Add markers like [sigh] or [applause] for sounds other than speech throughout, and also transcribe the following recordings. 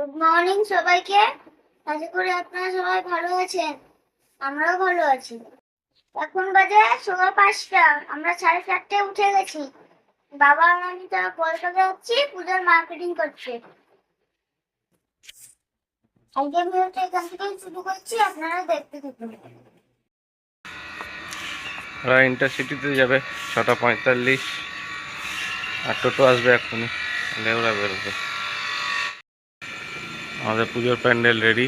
Good morning সবাইকে। আশা করি আপনারা সবাই ভালো আছেন। আমরাও ভালো আছি। এখন বাজে সোয়া পাঁচটা। আমরা সাড়ে চারটায় উঠে গেছি। বাবা আর আমি তারা কলকাতা যাচ্ছি, পূজার মার্কেটিং করছে। আজকে ভিডিওটা এখান থেকেই শুরু করছি, আপনারা দেখতে থাকুন। ওরা ইন্টারসিটিতে যাবে, ছটা পঁয়তাল্লিশ। আর টোটো আসবে এখনই ওরা বেরোবে। আমাদের পুজোর প্যান্ডেল রেডি।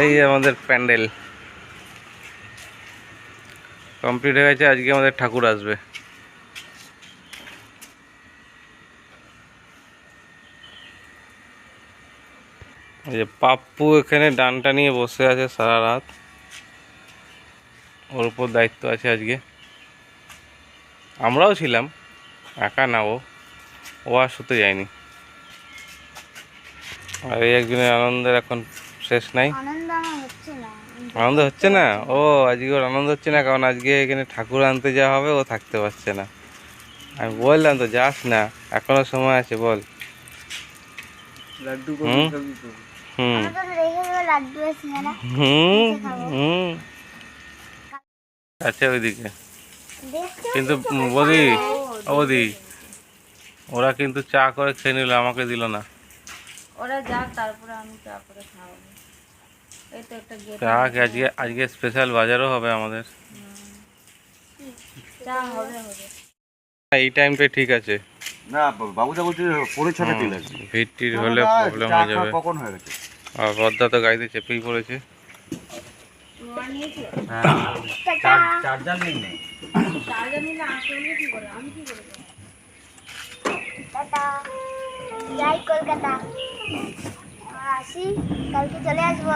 এই আমাদের প্যান্ডেল। কমপ্লিট হয়ে গেছে, আজকে আমাদের ঠাকুর আসবে। এই যে পাপ্পু এখানে ডানটা নিয়ে বসে আছে সারা রাত। ওর উপর দায়িত্ব আছে আজকে। আমরাও ছিলাম। একা না ও। ও আর শুতে যায়নি। আর এই একজনের আনন্দের এখন শেষ নাই। আনন্দ হচ্ছে না। ও আজকে ওর আনন্দ হচ্ছে না কারণ আজকে এখানে ঠাকুর আনতে যাওয়া হবে ও থাকতে পারছে না। আমি বললাম তো যাস না এখনও সময় আছে বল। হুম? হুম। আছে ওইদিকে। কিন্তু বদি ও বদি ওরা কিন্তু চা করে খেয়ে নিল আমাকে দিল না। ওরা যাক তারপরে আমি চা করে খাওয়াবো। এই তো একটা গেট চা আজকে আজকে স্পেশাল বাজারও হবে আমাদের? চা হবে হবে। এই টাইমটা ঠিক আছে। না বাবুদা বলছে পরে ছটা দিলে ভিড় টির হলে প্রবলেম হয়ে যাবে। কখন হয়ে গেছে? আর পদ্মা তো গাড়িতে চেপেই পড়েছে। আসি কালকে চলে আসব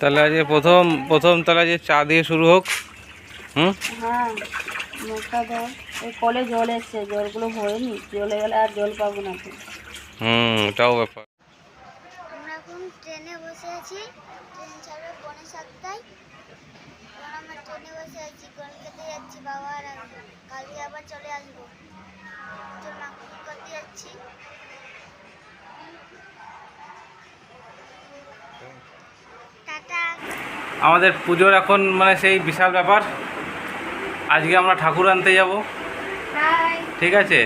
তাহলে আজকে প্রথম প্রথম তাহলে যে চা দিয়ে শুরু হোক। হুম? হ্যাঁ মুখটা ধর এই কলে জল এসছে জলগুলো ভরেনি জলে গেলে আর জল পাবো না তো। হুম এটাও ব্যাপার। আমরা এখন ট্রেনে বসে আছি ট্রেন ছাড়বে পৌনে সাতটায়। আমরা ট্রেনে বসে আছি কলকাতা যাচ্ছি বাবা আর কালকে আবার চলে আসব। তো মার্কেটিং করতে যাচ্ছি? আমাদের পুজোর এখন মানে সেই বিশাল ব্যাপার। আজকে আমরা ঠাকুর আনতে যাব। ঠিক আছে?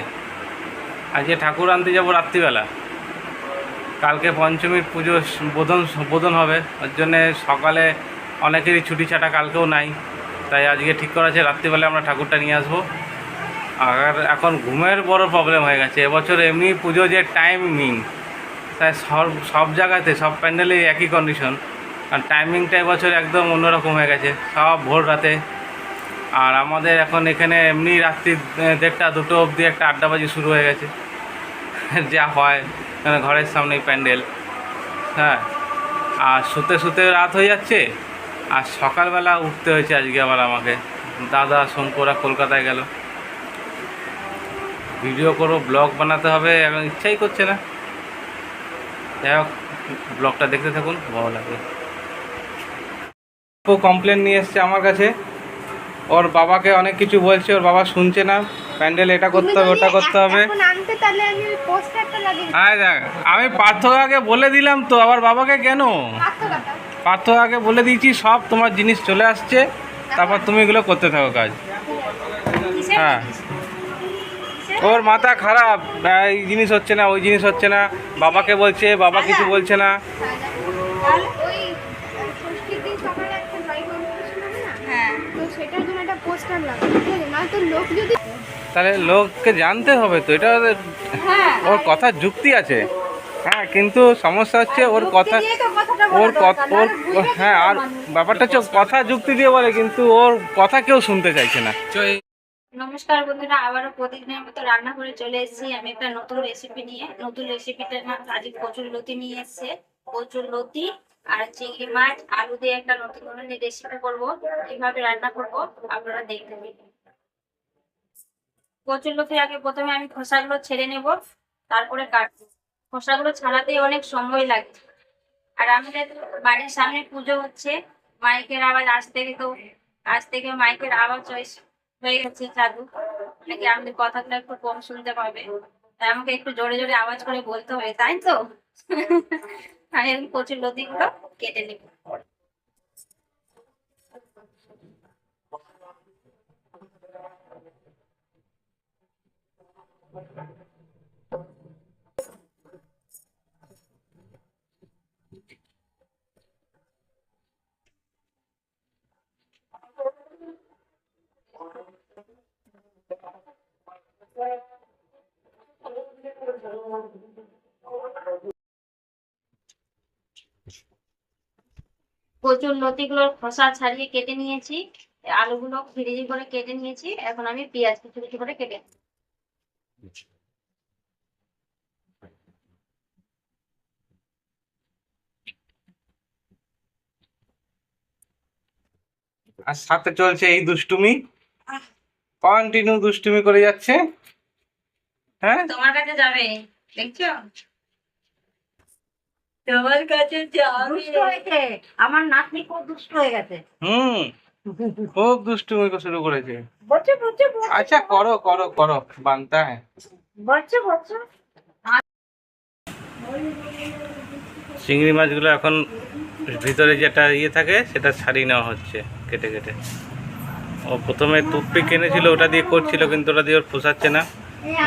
আজকে ঠাকুর আনতে যাব রাত্রিবেলা। কালকে পঞ্চমীর পুজো বোধন বোধন হবে। ওর জন্যে সকালে অনেকেরই ছুটি ছাটা কালকেও নাই। তাই আজকে ঠিক করা আছে রাত্রিবেলা আমরা ঠাকুরটা নিয়ে আসব। আর এখন ঘুমের বড় প্রবলেম হয়ে গেছে। এবছর এমনি পুজো যে টাইমিং তাই সব সব জায়গাতে, সব প্যান্ডেলে একই কন্ডিশন আর টাইমিংটা এবছর একদম অন্যরকম হয়ে গেছে। সব ভোর রাতে আর আমাদের এখন এখানে এমনি রাত্রি দেড়টা, দুটো অবধি একটা আড্ডাবাজি শুরু হয়ে গেছে। [laughs] যা হয় ঘরের সামনেই প্যান্ডেল। হ্যাঁ আর শুতে শুতে রাত হয়ে যাচ্ছে, আর সকালবেলা উঠতে হয়েছে আজকে আবার আমাকে। দাদা শঙ্করা কলকাতায় গেল। ভিডিও করো ব্লগ বানাতে হবে, এখন ইচ্ছাই করছে না। যাই হোক, ব্লগটা দেখতে থাকুন, ভালো লাগবে। ও কমপ্লেন নিয়ে এসছে আমার কাছে। ওর বাবাকে অনেক কিছু বলছে ওর বাবা শুনছে না। প্যান্ডেল এটা করতে হবে ওটা করতে হবে। আমি হ্যাঁ দেখ আমি পার্থকাকে বলে দিলাম তো আবার বাবাকে কেন? পার্থকাকে বলে দিয়েছি সব তোমার জিনিস চলে আসছে তারপর তুমি এগুলো করতে থাকো কাজ। হ্যাঁ। ওর মাথা খারাপ এই জিনিস হচ্ছে না ওই জিনিস হচ্ছে না বাবাকে বলছে বাবা কিছু বলছে না ওই ষষ্ঠীর দিন সকালে একটা ড্রয়িং কম্পিটিশন হবে না হ্যাঁ তো সেটার জন্য একটা পোস্টার লাগাবো ঠিক আছে মানে তো লোক যদি তাহলে লোককে জানতে হবে তো এটা হ্যাঁ ওর কথা যুক্তি আছে। হ্যাঁ কিন্তু সমস্যা হচ্ছে ওর কথা কথাটা ওর কথা ওর কি হ্যাঁ আর ব্যাপারটা হচ্ছে কথা যুক্তি দিয়ে বলে কিন্তু ওর কথা কেউ শুনতে চাইছে না। নমস্কার বন্ধুরা আবারও প্রতিদিনের মতো রান্না করে চলে এসেছি। আমি একটা নতুন রেসিপি নিয়ে নতুন রেসিপিটা আজকে কচুর লতি নিয়ে এসেছে। কচুর লতি। আর চিংড়ি মাছ, আলু দিয়ে একটা নতুন ধরনের রেসিপি করব। কীভাবে রান্না করব, আপনারা দেখতে পাবেন কচুর লতি আগে প্রথমে আমি খোসাগুলো ছেড়ে নেব, তারপরে কাটবো। খোসাগুলো ছাড়াতেই অনেক সময় লাগে। আর আমাদের বাড়ির সামনে পুজো হচ্ছে, মাইকের আওয়াজ আজ থেকে তো, আজ থেকে মাইকের আওয়াজ হয়ে- গেছে চালু নাকি আমাদের কথাগুলো একটু কম শুনতে পাবে আমাকে একটু জোরে জোরে আওয়াজ করে বলতে হবে, তাই তো? আমি এখন কচুর কেটে নেব। কচুর লতিগুলোর খোসা ছাড়িয়ে কেটে নিয়েছি আলুগুলো ফ্রিজি করে কেটে নিয়েছি এখন আমি পেঁয়াজ কিছু কিছু করে কেটে আর সাথে চলছে এই দুষ্টুমি। কন্টিনিউ দুষ্টুমি করে যাচ্ছে। হ্যাঁ? তোমার কাছে যাবে দেখছ? তোমার কাছে আমার নাতনি খুব দুষ্ট হয়ে গেছে। হুম খুব দুষ্টুমি শুরু করেছে। বলছে বলছে আচ্ছা করো করো করো বানতা। হ্যাঁ বলছে বলছে। চিংড়ি মাছগুলো এখন ভিতরে যেটা ইয়ে থাকে সেটা ছাড়িয়ে নেওয়া হচ্ছে কেটে কেটে। ও প্রথমে টুথপিক কিনেছিল ওটা দিয়ে করছিল কিন্তু ওটা দিয়ে ওর পোষাচ্ছে না।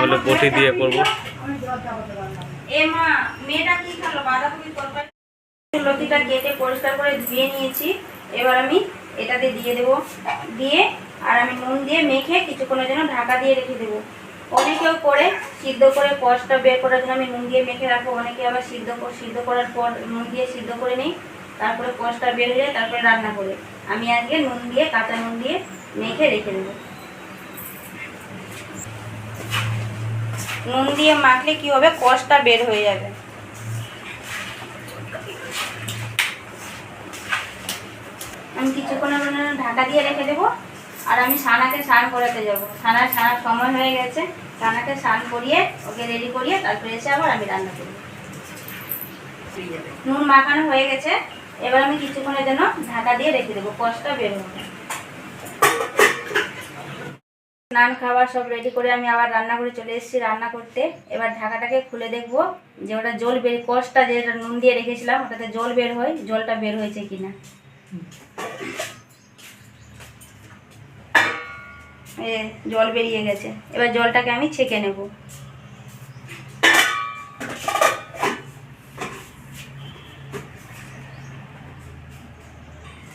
বলে বটি দিয়ে করব। এ মা, মেয়েটা কি খালো? বাঁধাকপি তরকারি। লতিটা কেটে পরিষ্কার করে ধুয়ে নিয়েছি। এবার আমি এটাতে দিয়ে দেব। দিয়ে আর আমি নুন দিয়ে মেখে কিছুক্ষণের জন্য ঢাকা দিয়ে রেখে দেবো। অনেকেও সিদ্ধ করে কষটা বের করার জন্য আমি নুন দিয়ে মেখে রাখব। অনেকে আবার সিদ্ধ সিদ্ধ করার পর নুন দিয়ে সিদ্ধ করে নিই। তারপরে কষটা বের হয়ে তারপরে রান্না করে। আমি আজকে নুন দিয়ে, কাঁচা নুন দিয়ে মেখে রেখে দেবো। নুন দিয়ে মাখলে কি হবে? কষটা বের হয়ে যাবে। আমি কিছুক্ষণের জন্য ঢাকা দিয়ে রেখে দেবো আর আমি সানাকে স্নান করাতে যাব। সানার সানার সময় হয়ে গেছে। সানাকে স্নান করিয়ে ওকে রেডি করিয়ে তারপরে এসে আবার আমি রান্না করব। নুন মাখানো হয়ে গেছে। এবার আমি কিছুক্ষণের জন্য ঢাকা দিয়ে রেখে দেবো কষটা বের হবে। স্নান, খাবার সব রেডি করে আমি আবার রান্না করে চলে এসেছি রান্না করতে। এবার ঢাকাটাকে খুলে দেখব যে ওটা জল বের, কষটা যেটা নুন দিয়ে রেখেছিলাম, ওটাতে জল বের হয়, জলটা বের হয়েছে কিনা। এ, জল বেরিয়ে গেছে। এবার জলটাকে আমি ছেঁকে নেব।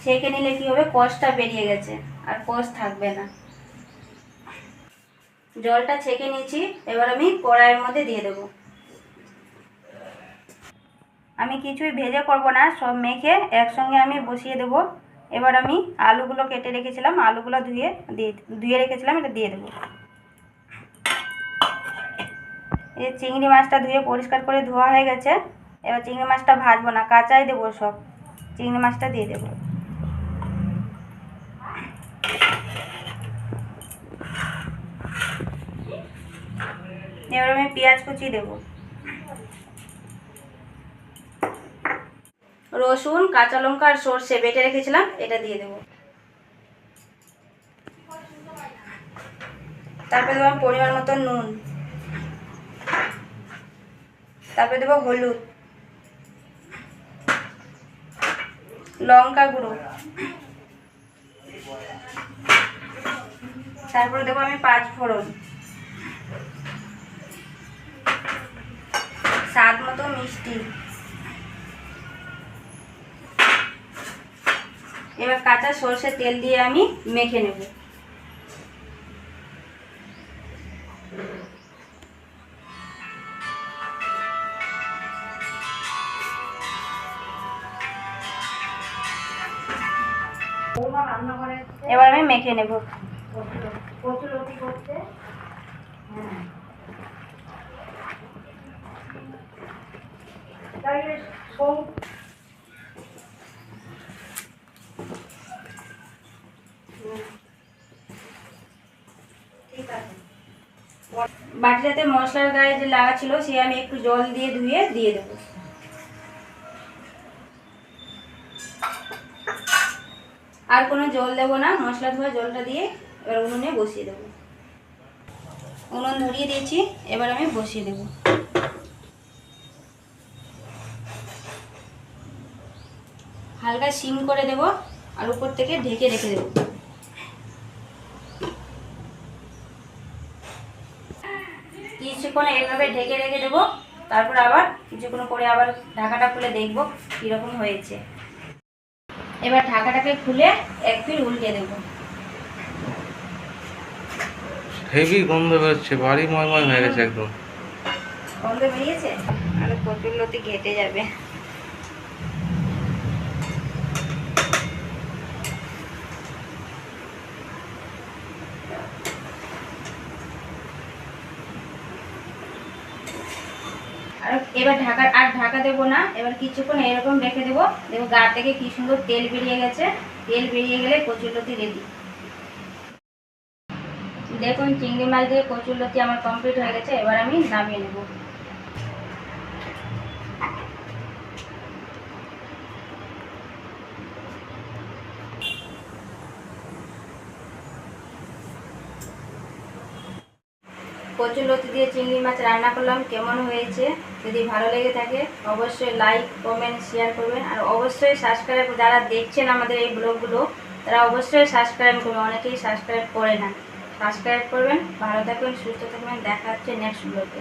ছেঁকে নিলে কি হবে? কষটা বেরিয়ে গেছে, আর কষ থাকবে না। জলটা ছেঁকে নিয়েছি, এবার আমি কড়াইয়ের মধ্যে দিয়ে দেব। আমি কিছুই ভেজে করব না, সব মেখে একসঙ্গে আমি বসিয়ে দেব। এবার আমি আলুগুলো কেটে রেখেছিলাম, আলুগুলো ধুয়ে দিয়ে ধুয়ে রেখেছিলাম, এটা দিয়ে দেবো। এই চিংড়ি মাছটা ধুয়ে পরিষ্কার করে ধোয়া হয়ে গেছে। এবার চিংড়ি মাছটা ভাজবো না, কাঁচাই দেবো সব। চিংড়ি মাছটা দিয়ে দেবো। এবার আমি পেঁয়াজ কুচি দেবো। রসুন, কাঁচা লঙ্কা আর সর্ষে বেটে রেখেছিলাম, এটা দিয়ে দেবো। তারপরে দেবো পরিমাণ মতো নুন। তারপরে দেবো হলুদ। লঙ্কা গুঁড়ো। তারপরে দেবো আমি পাঁচ ফোড়ন মতো মিষ্টি। এবার কাঁচা সর্ষে তেল দিয়ে আমি মেখে নেব। এবার আমি মেখে নেব। তাহলে বাটিটাতে মশলার গায়ে যে লাগা ছিল, সে আমি একটু জল দিয়ে ধুয়ে দিয়ে দেবো। আর কোনো জল দেবো না, মশলা ধোয়া জলটা দিয়ে এবার উনুনে বসিয়ে দেবো। উনুন ধরিয়ে দিয়েছি, এবার আমি বসিয়ে দেবো। হালকা সিম করে দেবো আর উপর থেকে ঢেকে রেখে দেবো। কিছুক্ষণ এইভাবে ঢেকে রেখে দেবো তারপর আবার কিছুক্ষণ পরে আবার ঢাকাটা খুলে দেখব কীরকম হয়েছে। এবার ঢাকাটাকে খুলে এক ফির উল্টে দেবো। হেভি গন্ধ বেরোচ্ছে বাড়ি ময়ময় হয়ে গেছে একদম। গন্ধ বেরিয়েছে? আর প্রচুর লতি ঘেটে যাবে আর এবার ঢাকা আর ঢাকা দেবো না, এবার কিছুক্ষণ এরকম রেখে দেবো। দেখো গা থেকে কি সুন্দর তেল বেরিয়ে গেছে। তেল বেরিয়ে গেলে কচুরলতি রেডি দেখুন, চিংড়ি মাছ দিয়ে কচুরলতি আমার কমপ্লিট হয়ে গেছে। এবার আমি নামিয়ে নেব। কচুর লতি দিয়ে চিংড়ি মাছ রান্না করলাম, কেমন হয়েছে? যদি ভালো লেগে থাকে, অবশ্যই লাইক কমেন্ট শেয়ার করবেন। আর অবশ্যই সাবস্ক্রাইব যারা দেখছেন আমাদের এই ব্লগগুলো, তারা অবশ্যই সাবস্ক্রাইব করবেন। অনেকেই সাবস্ক্রাইব করে না। সাবস্ক্রাইব করবেন। ভালো থাকবেন, সুস্থ থাকবেন। দেখা হচ্ছে নেক্সট ব্লগে